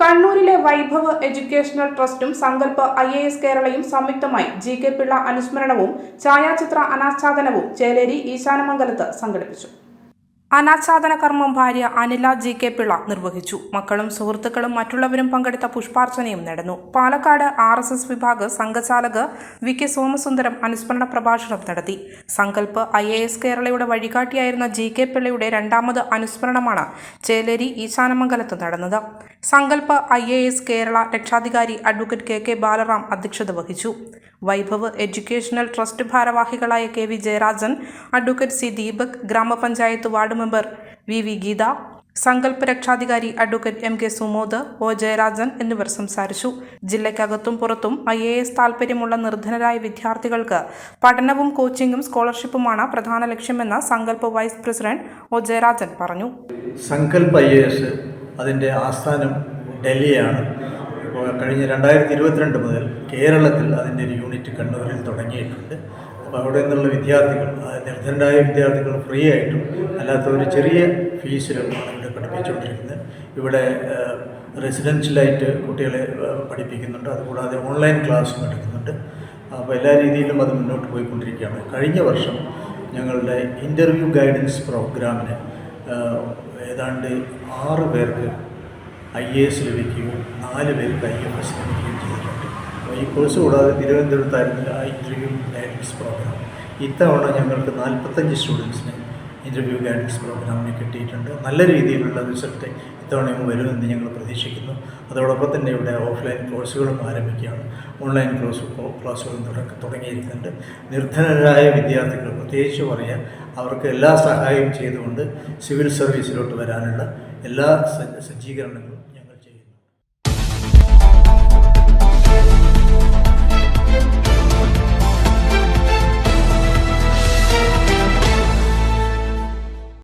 കണ്ണൂരിലെ വൈഭവ് എഡ്യൂക്കേഷണൽ ട്രസ്റ്റും Sankalp I A S കേരളയും സംയുക്തമായി ജി കെ പിള്ള അനുസ്മരണവും ഛായാചിത്ര അനാച്ഛാദനവും ചേലേരി ഈശാനമംഗലത്ത് സംഘടിപ്പിച്ചു. അനാച്ഛാദന കർമ്മം ഭാര്യ അനില ജി കെ പിള്ള നിർവഹിച്ചു. മക്കളും സുഹൃത്തുക്കളും മറ്റുള്ളവരും പങ്കെടുത്ത പുഷ്പാർച്ചനയും നടന്നു. പാലക്കാട് ആർ എസ് എസ് വിഭാഗ് സംഘചാലക് വി കെ സോമസുന്ദരം അനുസ്മരണ പ്രഭാഷണം നടത്തി. സങ്കല്പ് ഐ എ എസ് കേരളയുടെ വഴികാട്ടിയായിരുന്ന ജി കെ പിള്ളയുടെ രണ്ടാമത് അനുസ്മരണമാണ് ചേലേരി ഈശാനമംഗലത്ത് നടന്നത്. Sankalp I A S Kerala രക്ഷാധികാരി അഡ്വക്കേറ്റ് കെ കെ ബാലറാം അധ്യക്ഷത വഹിച്ചു. വൈഭവ് എഡ്യൂക്കേഷണൽ ട്രസ്റ്റ് ഭാരവാഹികളായ K V Jayarajan advocate C Deepak grama panchayat ward member V V Geetha Sankalp രക്ഷാധികാരി advocate M K Sumod O Jayarajan എന്നിവർ സംസാരിച്ചു. ജില്ലയ്ക്കകത്തും പുറത്തും ഐ എ എസ് താൽപ്പര്യമുള്ള നിർധനരായ വിദ്യാർത്ഥികൾക്ക് പഠനവും കോച്ചിങ്ങും സ്കോളർഷിപ്പുമാണ് പ്രധാന ലക്ഷ്യമെന്ന് സങ്കല്പ വൈസ് പ്രസിഡന്റ് ഒ ജയരാജൻ പറഞ്ഞു. സങ്കല്പ ഐ എ എസ് അതിന്റെ ആസ്ഥാനം ഡൽഹിയാണ്. ഇപ്പോൾ കഴിഞ്ഞ രണ്ടായിരത്തി ഇരുപത്തിരണ്ട് മുതൽ കേരളത്തിൽ അതിന്റെ ഒരു യൂണിറ്റ് കണ്ണൂരിൽ തുടങ്ങിയിട്ടുണ്ട്. അപ്പോൾ അവിടെ നിന്നുള്ള വിദ്യാർത്ഥികൾ നിർദ്ധനരായ വിദ്യാർത്ഥികൾ ഫ്രീ ആയിട്ടും അല്ലാത്ത ഒരു ചെറിയ ഫീസിലുമാണ് ഇവിടെ പഠിപ്പിച്ചുകൊണ്ടിരിക്കുന്നത്. ഇവിടെ റെസിഡൻഷ്യലായിട്ട് കുട്ടികളെ പഠിപ്പിക്കുന്നുണ്ട്. അതുകൂടാതെ ഓൺലൈൻ ക്ലാസ്സും എടുക്കുന്നുണ്ട്. അപ്പോൾ എല്ലാ രീതിയിലും അത് മുന്നോട്ട് പോയിക്കൊണ്ടിരിക്കുകയാണ്. കഴിഞ്ഞ വർഷം ഞങ്ങളുടെ ഇന്റർവ്യൂ ഗൈഡൻസ് പ്രോഗ്രാമിന് ഏതാണ്ട് ആറ് പേർക്ക് ഐ എ എസ് ലഭിക്കുകയും നാല് പേർക്ക് ഐ എം എസ് ലഭിക്കുകയും ചെയ്തിട്ടുണ്ട്. ഈ കോഴ്സ് കൂടാതെ തിരുവനന്തപുരത്തായിരുന്നു ആ ഇന്റർവ്യൂ ഗൈഡൻസ് പ്രോഗ്രാം ഇത്തവണ ഞങ്ങൾക്ക് നാൽപ്പത്തഞ്ച് സ്റ്റുഡൻസിന് ഇന്റർവ്യൂ ഗൈഡൻസ് പ്രോഗ്രാമിന് കിട്ടിയിട്ടുണ്ട്. നല്ല രീതിയിലുള്ള റിസൾട്ട് ഇത്തവണയും വരുമെന്ന് ഞങ്ങൾ പ്രതീക്ഷിക്കുന്നു. അതോടൊപ്പം തന്നെ ഇവിടെ ഓഫ്ലൈൻ കോഴ്സുകളും ആരംഭിക്കുകയാണ്. ഓൺലൈൻ ക്ലാസ് ക്ലാസ്സുകളും തുടങ്ങിയിരിക്കുന്നുണ്ട്. നിർധനരായ വിദ്യാർത്ഥികൾ പ്രത്യേകിച്ച് പറയാൻ അവർക്ക് എല്ലാ സഹായവും ചെയ്തുകൊണ്ട് സിവിൽ സർവീസിലോട്ട് വരാനുള്ള എല്ലാ സജ്ജീകരണങ്ങളും